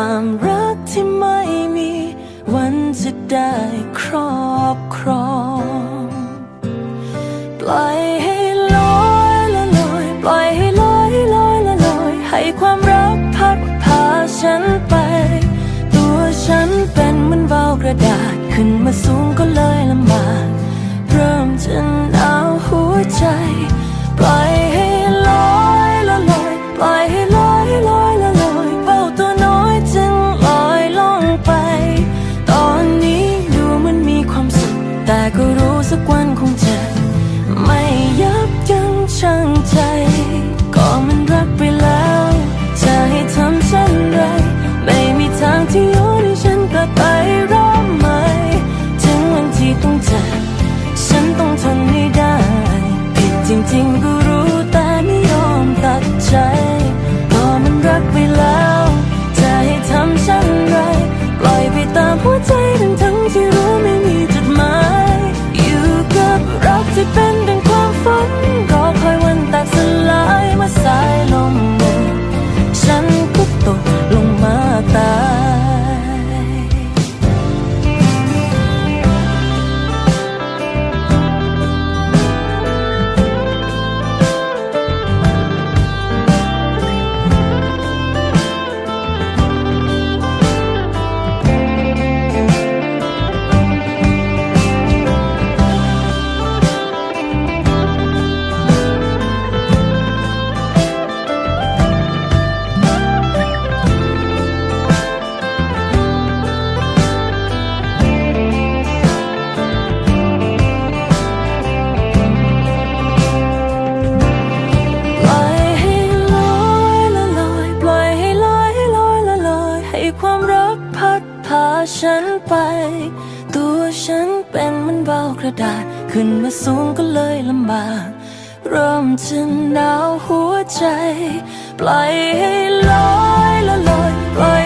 ความรักที่ไม่มี วันจะได้ครอบครองปล่อยให้ลอยละลอย ปล่อยให้ลอยลอยละลอย ให้ความรักพัดพาฉันไป ตัวฉันเป็นเหมือนเบากระดาษ ขึ้นมาสูงก็เลยลำบากเริ่มจะหนาวหัวใจ ม ฉันไป ตัวฉันเป็นมันเบากระดาษ ขึ้นมาสูงก็เลยลำบาก เริ่มจะหนาวหัวใจ ปล่อยให้ลอย